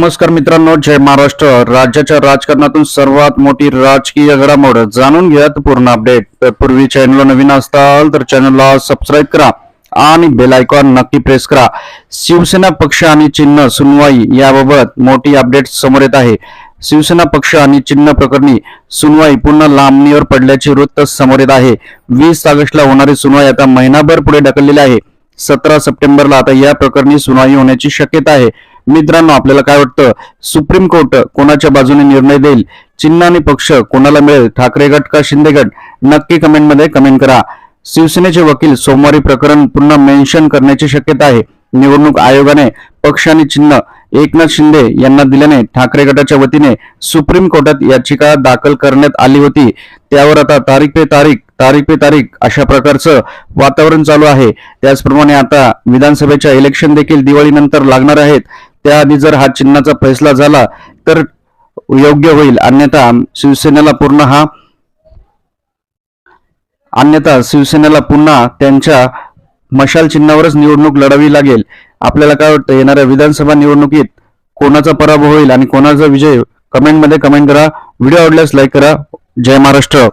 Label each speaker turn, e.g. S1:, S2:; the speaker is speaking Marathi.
S1: नमस्कार मित्रांनो जय महाराष्ट्र. राज्याच्या राजकारणातून सर्वात मोठी राजकीय घडामोड जाणून घ्यात पूर्ण अपडेट. पूर्वी चॅनलला नवीन असताल तर चॅनलला सबस्क्राईब करा आणि बेल आयकॉन नक्की प्रेस करा. शिवसेना पक्ष आणि चिन्ह सुनवाई याबाबत मोठी अपडेट समोर येत आहे. शिवसेना पक्ष आणि चिन्ह प्रकरणी सुनवाई पुन्हा लांबणीवर पडल्याचे वृत्त समोर येत आहे. वीस ऑगस्टला होणारी सुनवाई आता महिनाभर पुढे ढकललेली आहे. सतरा सप्टेंबरला आता या प्रकरणी सुनवाई होण्याची शक्यता आहे. मित्रांनो आपल्याला काय वाटतं? सुप्रीम कोर्ट कोणाच्या बाजूने निर्णय देईल? चिन्ह आणि पक्ष कोणाला मिळेल? ठाकरे गट का शिंदे गट? नक्की कमेंटमध्ये कमेंट करा. शिवसेनेचे वकील सोमवारी प्रकरण पुन्हा मेन्शन करण्याची शक्यता आहे. निवडणूक आयोगाने पक्ष आणि चिन्ह एकनाथ शिंदे यांना दिल्याने ठाकरे गटाच्या वतीने सुप्रीम कोर्टात याचिका दाखल करण्यात आली होती. त्यावर आता तारीख पे तारीख तारीख पे तारीख अशा प्रकारचं वातावरण चालू आहे. त्याचप्रमाणे आता विधानसभेच्या इलेक्शन देखील दिवाळीनंतर लागणार आहेत. त्याआधी जर हा चिन्हाचा फैसला झाला तर योग्य होईल. अन्यथा शिवसेनेला पूर्ण हा अन्यथा शिवसेनेला पुन्हा त्यांच्या मशाल चिन्हावरच निवडणूक लढावी लागेल. आपल्याला काय वाटतं येणाऱ्या विधानसभा निवडणुकीत कोणाचा पराभव होईल आणि कोणाचा विजय? कमेंटमध्ये कमेंट करा. व्हिडिओ आवडल्यास लाईक करा. जय महाराष्ट्र.